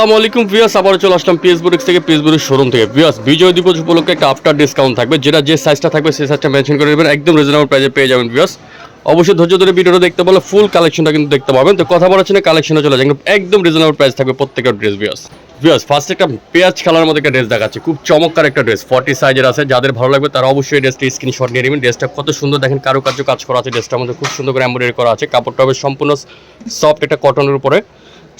আসসালামু আলাইকুম আবার চলে আসলাম পিএস বুরিক্স থেকে পিএস বুরিক্স শোরুম থেকে। ভিউয়ার্স, বিজয় দিবস উপলক্ষে একটা আফটার ডিসকাউন্ট থাকবে, যেটা যে সাইজটা থাকবে সেই সাইজটা মেনশন করে দেবেন একদম রিজনেবল প্রাইসে পেয়ে যাবেন ভিউয়ার্স। অবশ্যই ধৈর্য ধরে ভিডিওটা দেখতে বলে ফুল কালেকশনটা কিন্তু দেখতে পাবেন। তো কথা বলার না কালেকশনে চলে যাবেন একদম রিজনেবল প্রাইস থাকবে প্রত্যেকের ড্রেস ভিউয়ার্স। ভিউয়ার্স ফার্স্ট একটা পেঁয়াজ কালার মধ্যে একটা ড্রেস দেখাচ্ছে, খুব চমৎকার একটা ড্রেস ফর্টি সাইজের আছে, যাদের ভালো লাগবে তারা অবশ্যই ড্রেসটা স্ক্রিনশট নিয়ে নেবেন। ড্রেসটা কত সুন্দর দেখেন, কারুকার্য কাজ করা আছে ড্রেসটার মধ্যে খুব সুন্দর করে এমব্রয়ডারি করা আছে, কাপড়টা সম্পূর্ণ সফট একটা কটনের উপরে।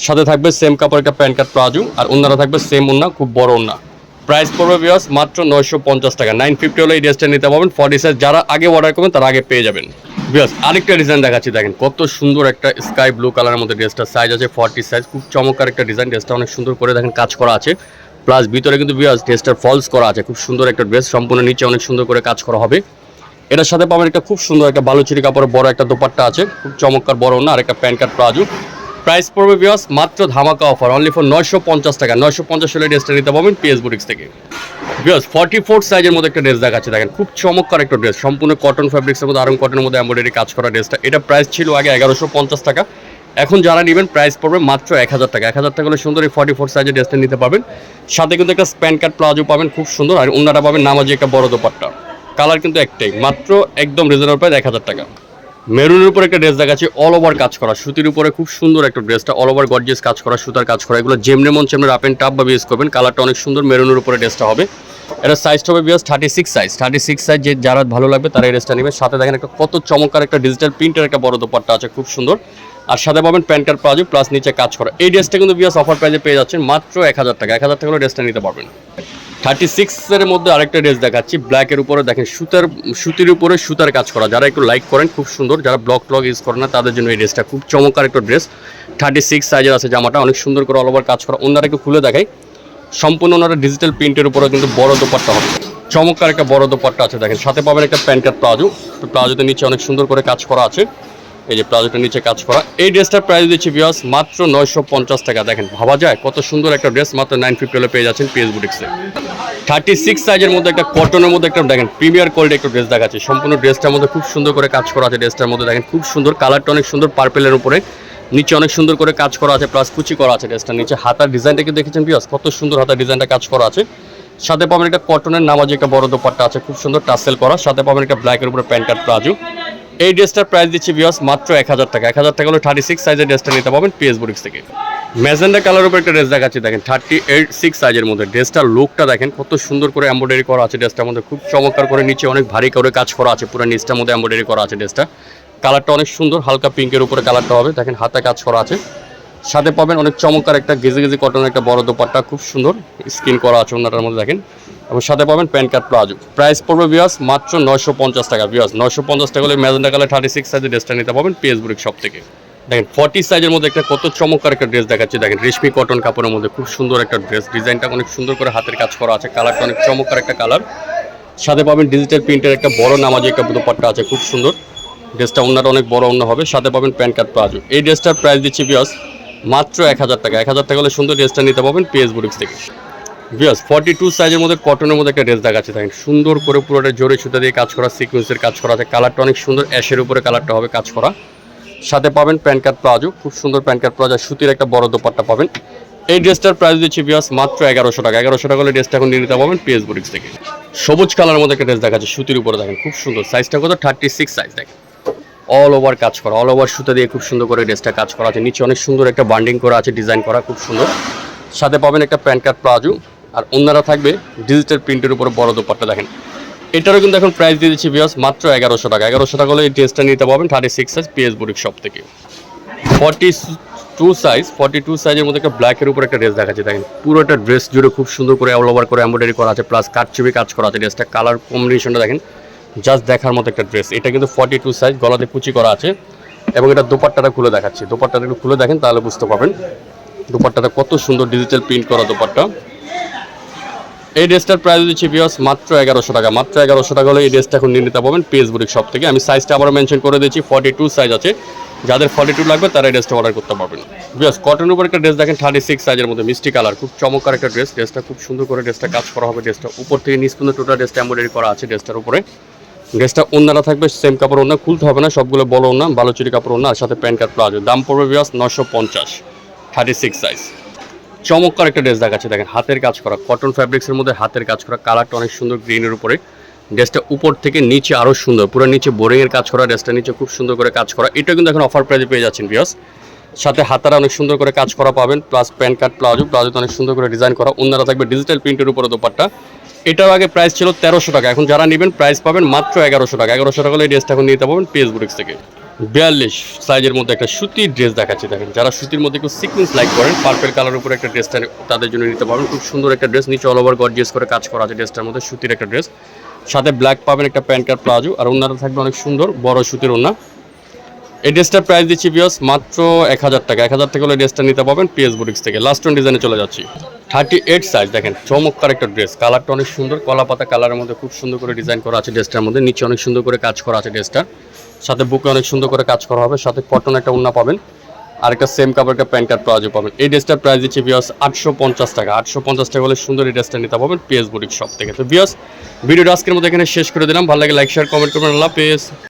সাথে থাকবে সেম কাপড় একটা প্যান্ট কাট প্লাজো, আর অন্যরা থাকবে সেম ওন্না, খুব বড় ওন্না। প্রাইস পড়বে বিয়াস মাত্র নয়শো পঞ্চাশ টাকা। নাইন ফিফটি হলে এই ড্রেসটা নিতে পারবেন। ফর্টি সাইজ যারা আগে অর্ডার করবেন, তারা আগে পেয়ে যাবেন। বিয়াস আরেকটা ডিজাইন দেখাচ্ছি, দেখেন কত সুন্দর একটা স্কাই ব্লু কালারের মধ্যে ড্রেসটা সাইজ আছে ফর্টি সাইজ খুব চমৎকার একটা ডিজাইন ড্রেসটা অনেক সুন্দর করে দেখেন, কাজ করা আছে। প্লাস ভিতরে কিন্তু বিয়াস ড্রেসটার ফলস করা আছে। খুব সুন্দর একটা ড্রেস সম্পূর্ণ নিচে অনেক সুন্দর করে কাজ করা হবে। এটার সাথে পাবেন একটা খুব সুন্দর একটা বালুচিরি কাপড়ের বড় একটা দোপাট্টা আছে। খুব চমৎকার বড় না আর একটা প্যান্ট কার্ড প্লাজো। প্রাইস পড়বে বিয়াস মাত্র ধামাকা অফার অনলি ফর নয়শো পঞ্চাশ টাকা, নয়শো পঞ্চাশ হলে ড্রেসটা নিতে পারবেন পিএস বুটিক্স থেকে। বিয়াস ফর্টি ফোর সাইজের মধ্যে একটা ড্রেস দেখাচ্ছে, দেখেন, খুব চমৎকার একটা ড্রেস সম্পূর্ণ কটন ফ্যাব্রিক্সের মধ্যে আরং কটনের মধ্যে এমব্রয়ডারি কাজ করা ড্রেসটা এটা প্রাইস ছিল আগে এগারোশো পঞ্চাশ টাকা, এখন যারা নেবেন প্রাইস পড়বে মাত্র এক হাজার টাকা। এক হাজার টাকা হলে সুন্দর এই ফর্টি ফোর সাইজের ড্রেসটা নিতে পারবেন। সাথে কিন্তু একটা স্প্যান কার্ড প্লাজো পাবেন, খুব সুন্দর। আর অন্যটা পাবেন নামাজি একটা বড় দোপাট্টা। কালার কিন্তু একটাই, মাত্র একদম রিজনেবল প্রাইস এক হাজার টাকা। মেরুনের উপর একটা ড্রেস দেখাচ্ছি অল ওভার কাজ করা। সুতির উপরে খুব সুন্দর একটা ড্রেসটা অল ওভার গর্জিয়াস কাজ করা, সুতার কাজ করা। এগুলো যেমনি মন চেমনি রাপ অ্যান্ড টাপ বা ইউজ করবেন কালারটা অনেক সুন্দর, মেরুনের উপরে ড্রেসটা হবে। এটা সাইজটা হবে বিয়াস thirty six size thirty six size যে যারা ভালো লাগবে তারা এই ড্রেসটা নেবে। সাথে দেখেন একটা কত চমৎকার একটা ডিজিটাল প্রিন্টের একটা বড় দোপাট্টা আছে, খুব সুন্দর। আর সাথে পাবেন প্যান্ট কার্ড প্লাজো প্লাস নিচে কাজ করা। এই ড্রেসটা কিন্তু বিয়াস অফার প্রাইজে পেয়ে যাচ্ছেন মাত্র এক হাজার টাকা। এক হাজার টাকা হলে ড্রেসটা নিতে পারবেন। থার্টি সিক্সের মধ্যে আরেকটা ড্রেস দেখাচ্ছি। ব্ল্যাকের উপরে দেখেন, সুতার, সুতির উপরে সুতার কাজ করা। যারা একটু লাইক করেন, খুব সুন্দর। যারা ব্লক ব্লক ইউজ করেন না, তাদের জন্য এই ড্রেসটা খুব চমৎকার একটা ড্রেস থার্টি সিক্স সাইজের আছে জামাটা, অনেক সুন্দর করে অল ওভার কাজ করা। ওনারা একটু খুলে দেখাই। সম্পূর্ণ ওনারা ডিজিটাল প্রিন্টের উপরে কিন্তু বড় দোপাট্টা হবে। চমৎকার একটা বড় দোপাট্টা আছে, দেখেন। সাথে পাবেন একটা প্যান্ট কার্ড প্লাজো প্লাজোতে নিচে অনেক সুন্দর করে কাজ করা আছে। এই যে প্লাজোটার নিচে কাজ করা। এই ড্রেসটার প্রাইস দিচ্ছি বিয়াস মাত্র নয়শো পঞ্চাশ টাকা। দেখেন, ভাবা যায় কত সুন্দর একটা ড্রেস মাত্র নাইন ফিফটি হলে পেয়ে যাচ্ছেন পিএস বুটিক্সে থার্টি সিক্স সাইজের মধ্যে একটা কটনের মধ্যে একটা, দেখেন প্রিমিয়ার কোয়ালিটি একটা ড্রেস দেখাচ্ছে। সম্পূর্ণ ড্রেসটার মধ্যে খুব সুন্দর করে কাজ করা আছে ড্রেসটার মধ্যে। দেখেন, খুব সুন্দর কালারটা অনেক সুন্দর পার্পেলের উপরে। নিচে অনেক সুন্দর করে কাজ করা আছে প্লাস কুচি করা আছে ড্রেসটার নিচে। হাতার ডিজাইনটা কি দেখেছেন বিয়াস কত সুন্দর হাতার ডিজাইনটা কাজ করা আছে। সাথে পাবেন একটা কটনের নামাজি একটা বড় দোপাট্টা আছে, খুব সুন্দর টাসেল করা। সাথে পাবেন একটা ব্ল্যাকের উপরে প্যান্ট আর প্লাজো। এই ড্রেসটার প্রাইস দিচ্ছি বিয়াস মাত্র এক হাজার টাকা। এক হাজার টাকা হলে থার্টি সিক্স সাইজের ড্রেসটা নিতে পাবেন পিএস বুটিক্স থেকে। ম্যাজেন্ডা কালার উপর একটা ড্রেস দেখাচ্ছি, দেখেন থার্টি এইট সিক্স সাইজের মধ্যে। ড্রেসটার লুকটা দেখেন, কত সুন্দর করে এমব্রয়ডারি করা আছে ড্রেসটার মধ্যে। খুব চমৎকার করে নিচে অনেক ভারী করে কাজ করা আছে, পুরো নিচটার মধ্যে এমব্রয়ডারি করা আছে ড্রেসটা কালারটা অনেক সুন্দর, হালকা পিঙ্কের উপরে কালারটা হবে। দেখেন হাতে কাজ করা আছে। সাথে পাবেন অনেক চমৎকার একটা গেজে গেজে কটনের একটা বড় দোপাট্টা, খুব সুন্দর। স্কিন করা আছে ওনাটার মধ্যে, দেখেন। এবং সাথে পাবেন প্যান কার্ড প্লাজো। প্রাইস পড়বে বিয়াস মাত্র নয়শো পঞ্চাশ টাকা। বিয়াস নয়শো পঞ্চাশ টাকা হলে ম্যাজেন্ডা কালার থার্টি সিক্স সাইজের ড্রেসটা নিতে পাবেন পিএস বুরিক শপ থেকে। দেখেন ফর্টি সাইজের মধ্যে একটা কত চমৎকার একটা ড্রেস দেখাচ্ছে। দেখেন রেশমি কটন কাপড়ের মধ্যে খুব সুন্দর একটা ড্রেস ডিজাইনটা অনেক সুন্দর করে হাতের কাজ করা আছে। কালারটা অনেক চমৎকার একটা কালার। সাথে পাবেন ডিজিটাল প্রিন্টের একটা বড় নামাজি একটা দুপাট্টা আছে, খুব সুন্দর। ড্রেসটা অন্যটা অনেক বড় অন্য হবে। সাথে পাবেন প্যান কার্ড প্লাজো। এই ড্রেসটার প্রাইস দিচ্ছি বিয়াস মাত্র এক হাজার টাকা। এক হাজার টাকা হলে সুন্দর ড্রেসটা নিতে পাবেন পিএস বুটিক্স থেকে। বিয়াস ফর্টি টু সাইজের মধ্যে কটনের মধ্যে একটা ড্রেস দেখাচ্ছে, দেখেন। সুন্দর করে পুরোটা জোরে সুতা দিয়ে কাজ করা সিকুয়েন্সের কাজ করা আছে। কালারটা অনেক সুন্দর, অ্যাশের উপরে কালারটা হবে কাজ করা। সাথে পাবেন প্যান্ট কার্ড প্লাজো, খুব সুন্দর প্যান্ট কার্ড প্লাজো সুতির একটা বড় দোপাট্টা পাবেন। এই ড্রেসটার প্রাইস দিচ্ছি বিয়াস মাত্র এগারোশো টাকা। এগারোশো টাকা হলে ড্রেসটা এখন নিয়ে নিতে পাবেন পিএস বুটিক্স থেকে। সবুজ কালারের মধ্যে একটা ড্রেস দেখাচ্ছে, সুতির উপরে দেখেন, খুব সুন্দর। সাইজটা কত? থার্টি সিক্স সাইজ দেখেন। অল ওভার কাজ করা অল ওভার সুতা দিয়ে খুব সুন্দর করে ড্রেসটা কাজ করা আছে। নিচে অনেক সুন্দর একটা বান্ডিং করা আছে ডিজাইন করা, খুব সুন্দর। সাথে পাবেন একটা প্যান্ট কার্ড প্লাজো। আর অন্যরা থাকবে ডিজিটাল প্রিন্টের উপরে বড় দোপাট্টা, দেখেন। এটারও কিন্তু এখন প্রাইস দিয়ে দিচ্ছি বিয়াস মাত্র এগারোশো টাকা। এগারোশো টাকা হলে এই ড্রেসটা নিতে পারবেন thirty six size PS boutique shop থেকে। Forty two size forty two সাইজের মধ্যে একটা ব্ল্যাকের উপর একটা ড্রেস দেখাচ্ছে, দেখেন। পুরোটা ড্রেস জুড়ে খুব সুন্দর করে অল ওভার করে এমব্রয়ডারি করা আছে প্লাস কাটচুপি কাজ করা আছে ড্রেসটা কালার কম্বিনেশনটা দেখেন জাস্ট দেখার মতো একটা ড্রেস এটা কিন্তু ফর্টি টু সাইজ গলাতে কুচি করা আছে, এবং এটা দোপাট্টাটা খুলে দেখাচ্ছি। দোপাট্টাটা একটু খুলে দেখেন, তাহলে বুঝতে পারবেন দোপাট্টাটা কত সুন্দর ডিজিটাল প্রিন্ট করা দোপাট্টা। এই ড্রেসটার প্রাইস দিচ্ছি বিয়াস মাত্র এগারোশো টাকা। মাত্র এগারোশো টাকা হলে এই ড্রেসটা এখন নিয়ে নিতে পাবেন পেস বুটিক শপ থেকে। আমি সাইজটা আবার মেনশন করে দিচ্ছি ফর্টি টু সাইজ আছে। যাদের ফর্টি টু লাগবে তারা এই ড্রেসটা অর্ডার করতে পারবেন। বিয়াস কটনের উপর একটা ড্রেস দেখেন থার্টি সিক্স সাইজের মধ্যে, মিষ্টি কালার খুব চমৎকার একটা ড্রেস ড্রেসটা খুব সুন্দর করে ড্রেসটা কাজ করা হবে ড্রেসটা উপর থেকে নিচ পর্যন্ত টোটাল ড্রেসটা এমব্রয়ডারি করা আছে ড্রেসটার উপরে। ড্রেসটা অন্যরা থাকবে সেম কাপড় অন্য খুলতে হবে না, সবগুলো বড় অন্য বালুচুরি কাপড় অন্য আর সাথে প্যান্ট কার্ড প্লাজো। দাম পড়বে বিয়াস নশো পঞ্চাশ থার্টি সিক্স সাইজ চমৎকার একটা ড্রেস দেখাচ্ছে। দেখেন, হাতের কাজ করা কটন ফ্যাব্রিক্সের মধ্যে হাতের কাজ করা কালারটা অনেক সুন্দর গ্রিনের উপরে। ড্রেসটা উপর থেকে নিচে আরও সুন্দর, পুরো নিচে বোরিং এর কাজ করা ড্রেসটা নিচে খুব সুন্দর করে কাজ করা। এটা কিন্তু এখন অফার প্রাইজে পেয়ে যাচ্ছেন বিয়স সাথে হাতারা অনেক সুন্দর করে কাজ করা পাবেন প্লাস প্যান্ট কার্ড প্লাজো, প্লাজোতে অনেক সুন্দর করে ডিজাইন করা। অন্যরা থাকবে ডিজিটাল প্রিন্টের উপরে দোপাট্টা। এটার আগে প্রাইস ছিল তেরোশো টাকা, এখন যারা নেবেন প্রাইস পাবেন মাত্র এগারোশো টাকা। এগারোশো টাকা হলে এই ড্রেসটা এখন নিতে পারবেন বুটিক্স থেকে। বিয়াল্লিশ সাইজের মধ্যে একটা সুতির ড্রেস দেখাচ্ছে, দেখেন। যারা সুতির মধ্যে একটু সিকোয়েন্স লাইক করেন পার্পেল কালার উপরে একটা ড্রেসটা তাদের জন্য নিতে পারবেন। খুব সুন্দর একটা ড্রেস নিচে অল ওভার গর্জিয়াস করে কাজ করা আছে ড্রেসটার মধ্যে, সুতির একটা ড্রেস সাথে ব্ল্যাক পাবেন একটা প্যান্ট কার্ড প্লাজো, আর ওনারা থাকবে অনেক সুন্দর, বড় সুতির ওনা এই ড্রেসটার প্রাইস দিচ্ছি বিয়স মাত্র এক হাজার টাকা। এক হাজার টাকা হলে ড্রেসটা নিতে পাবেন পিএস বুটিক্স থেকে। লাস্ট ওয়ান ডিজাইনে চলে যাচ্ছি। থার্টি এইট সাইজ দেখেন, চমৎকার একটা ড্রেস কালারটা অনেক সুন্দর কলা পাতা কালারের মধ্যে খুব সুন্দর করে ডিজাইন করা আছে ড্রেসটার মধ্যে। নিচে অনেক সুন্দর করে কাজ করা আছে ড্রেসটার সাথে বুকে অনেক সুন্দর করে কাজ করা হবে, সাথে কটন একটা উন্না পাবেন, আর একটা সেম কাপড় একটা প্যান্ট কার্ড প্লাজো পাবেন। এই ড্রেসটার প্রাইস দিচ্ছে বিয়স আটশো পঞ্চাশ টাকা। আটশো পঞ্চাশ টাকা হলে সুন্দর এই ড্রেসটা নিতে পাবেন পিএস বুটিক শপ থেকে। তো বিয়স ভিডিওটা আজকের মধ্যে এখানে শেষ করে দিলাম। ভালো লাগে লাইক শেয়ার কমেন্ট করবেন। আল্লাহ পেস